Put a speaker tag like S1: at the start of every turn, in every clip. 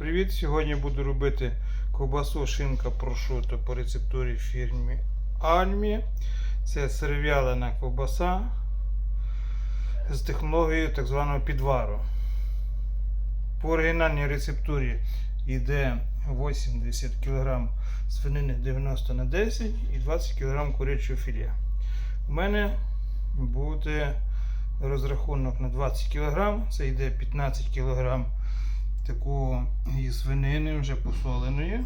S1: Привіт! Сьогодні буду робити ковбасу шинка прошуто по рецептурі фірмі Альмі. Це серв'ялена ковбаса з технологією так званого підвару. По оригінальній рецептурі йде 80 кг свинини 90 на 10 і 20 кг курячого філе. У мене буде розрахунок на 20 кг, це йде 15 кг такої свинини вже посоленої,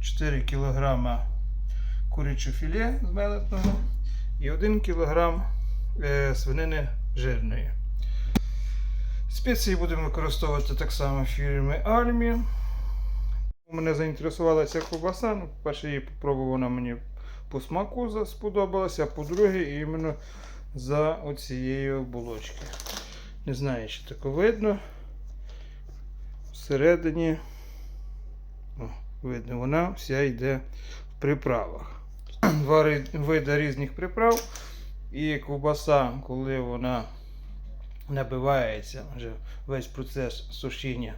S1: 4 кг курячого філе змеленого і 1 кг е, свинини жирної. Спеції будемо використовувати так само фірми Альмі. Мене заінтересувала ця ковбаса. Ну, по-перше, її попробував, вона мені по смаку сподобалася, а по-друге, іменно за оцієї оболочки. Не знаю, чи таке видно. Всередині, о, видно, вона вся йде в приправах. Два види різних приправ. І ковбаса, коли вона набивається, вже весь процес сушіння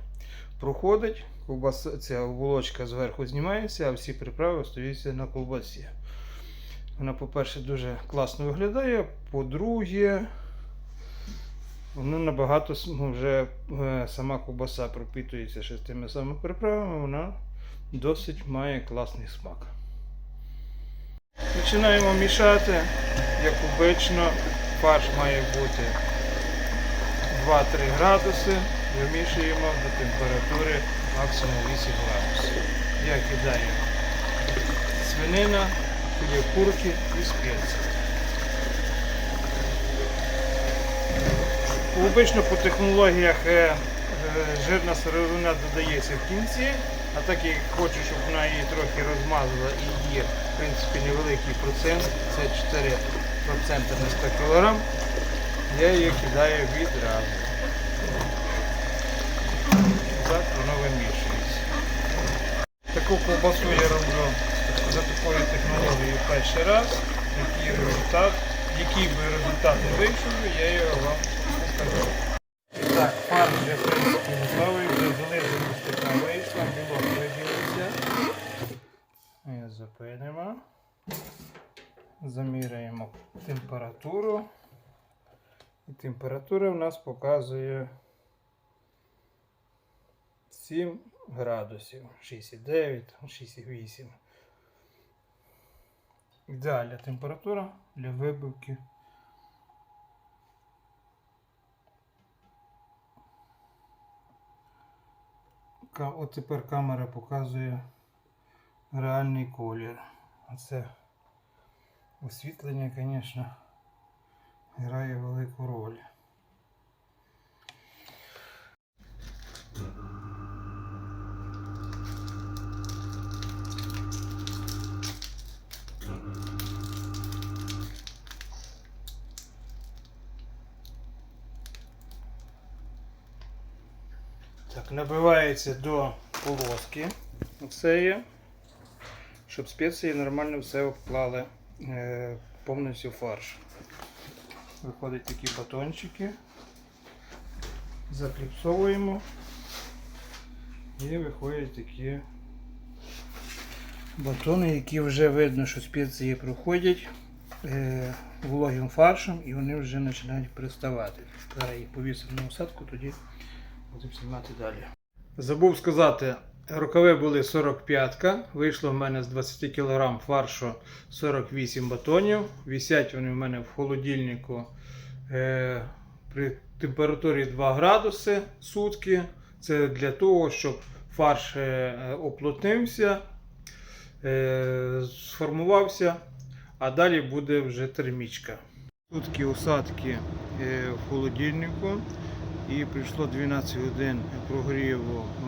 S1: проходить, ковбаса, ця оболочка зверху знімається, а всі приправи остаються на ковбасі. Вона, по-перше, дуже класно виглядає, по-друге, Воно набагато ну, вже е, сама ковбаса пропитується ще з тими самими приправами, вона досить має класний смак. Починаємо мішати, як обично, фарш має бути 2-3 градуси, вимішуємо до температури максимум 8 градусів. Я кидаю свинина, курки і спеції. Обично по технологіях е, е, жирна сировина додається в кінці, а так як хочу, щоб вона її трохи розмазала і є в принципі невеликий процент, це 4% на 100 кг, я її кидаю відразу. Так воно вимішується. Таку ковбасу я роблю за такою технологією перший раз. Який результат, який би результат не вийшов, я його вам. Так, фарш вже в принципі готовий, вже залежність така вийшла, білок виділився. Ми Зупинимо. Заміряємо температуру. І температура в нас показує 7 градусів, 6,9, 6,8. Ідеальна температура для вибивки. От тепер камера показує реальний колір. Оце освітлення, звісно, грає велику роль. Так, набивається до полоски. Оце. Щоб спеції нормально все обклали е, повністю фарш. Виходять такі батончики. Закліпсовуємо. І виходять такі батони, які вже видно, що спеції проходять е, вологим фаршем і вони вже починають приставати. Зараз їх повісимо на усадку, тоді будемо знімати далі. Забув сказати, рукави були 45-ка. Вийшло в мене з 20 кг фаршу 48 батонів. Вісять вони в мене в холодильнику е, при температурі 2 градуси сутки. Це для того, щоб фарш е, оплотнився, е, сформувався, а далі буде вже термічка. Сутки усадки е, в холодильнику. І прийшло 12 годин прогріву е,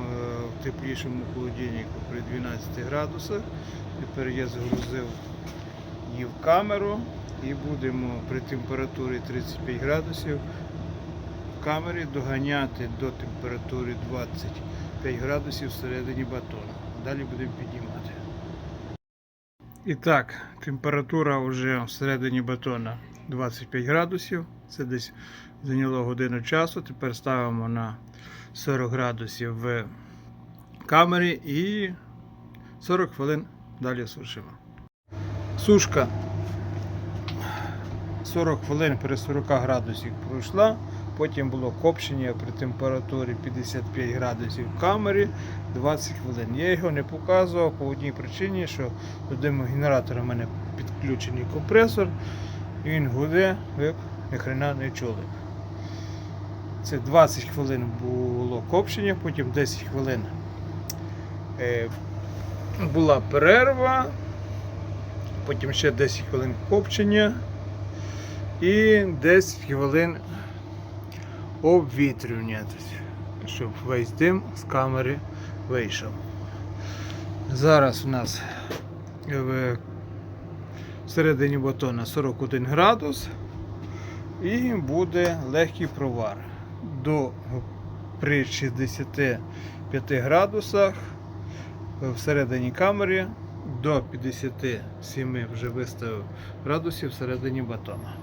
S1: в теплішому холодильнику при 12 градусах. Тепер я загрузив її в камеру і будемо при температурі 35 градусів в камері доганяти до температури 25 градусів всередині батона. Далі будемо піднімати. І так, температура вже всередині батона 25 градусів. Це десь зайняло годину часу. Тепер ставимо на 40 градусів в камері і 40 хвилин далі сушимо. Сушка 40 хвилин при 40 градусів пройшла. Потім було копчення при температурі 55 градусів в камері 20 хвилин. Я його не показував по одній причині, що до димогенератора в мене підключений компресор, він гуде, ви ніхрена не чули. Це 20 хвилин було копчення, потім 10 хвилин е, була перерва, потім ще 10 хвилин копчення і 10 хвилин обвітрювання, щоб весь дим з камери вийшов. Зараз у нас в середині батона 41 градус і буде легкий провар. До при 65 градусах всередині камери до 57 вже виставив градусів всередині батона.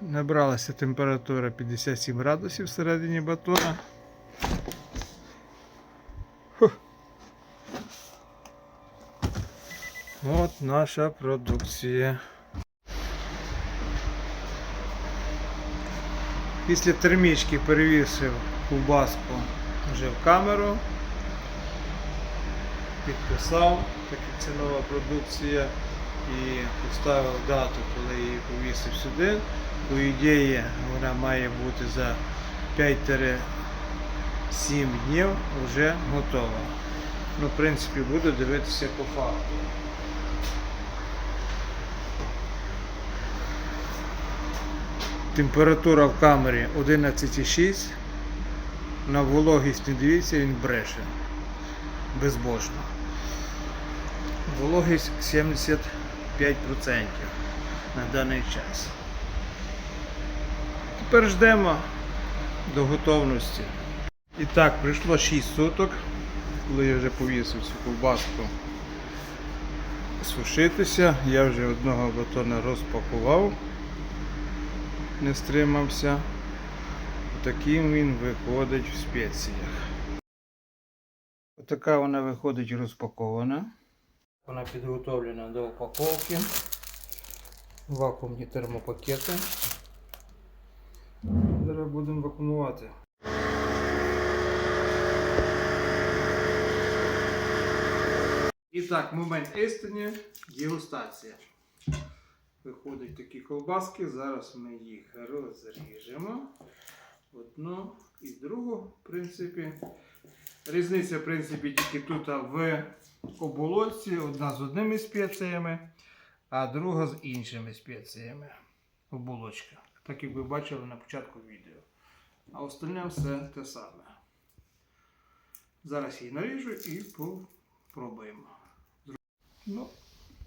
S1: Набралася температура 57 градусів всередині батона. Фух. От наша продукція. Після термічки перевісив ковбаску вже в камеру. Підписав, так як це нова продукція, і поставив дату, коли її повісив сюди. По ідеї вона має бути за 5-7 днів вже готова. Ну, в принципі, буду дивитися по факту. Температура в камері 11,6. На вологість не дивіться, він бреше. Безбожно. Вологість 75% на даний час. Тепер ждемо до готовності. І так, пройшло 6 суток, коли я вже повісив цю ковбаску сушитися. Я вже одного батона розпакував, не стримався. Таким він виходить в спеціях. Отака вона виходить розпакована. Вона підготовлена до упаковки. Вакуумні термопакети. Зараз будемо вакуумувати. І так, момент істини, дегустація. Виходять такі ковбаски, зараз ми їх розріжемо. Одну і другу, в принципі. Різниця, в принципі, тільки тут в оболочці, одна з одними спеціями, а друга з іншими спеціями. Оболочка. Так як ви бачили на початку відео. А остальне все те саме. Зараз її наріжу і попробуємо. Ну,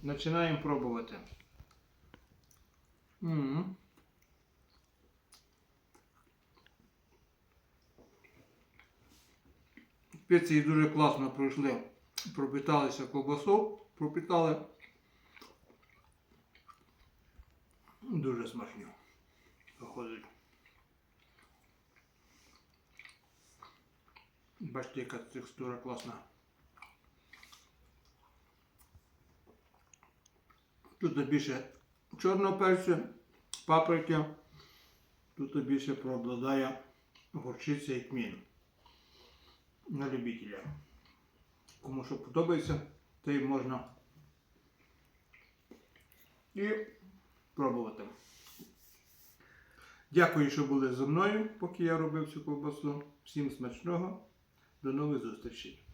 S1: починаємо пробувати. М. Спеції дуже класно пройшли. Пропиталися ковбасу, пропитали. Дуже смачно. Виходить. Бачите, яка текстура класна. Тут більше чорного перцю, паприки. Тут більше преобладає горчиця і тмін. На любителя. Кому що подобається, то й можна і пробувати. Дякую, що були зі мною, поки я робив цю ковбасу. Всім смачного. До нових зустрічей.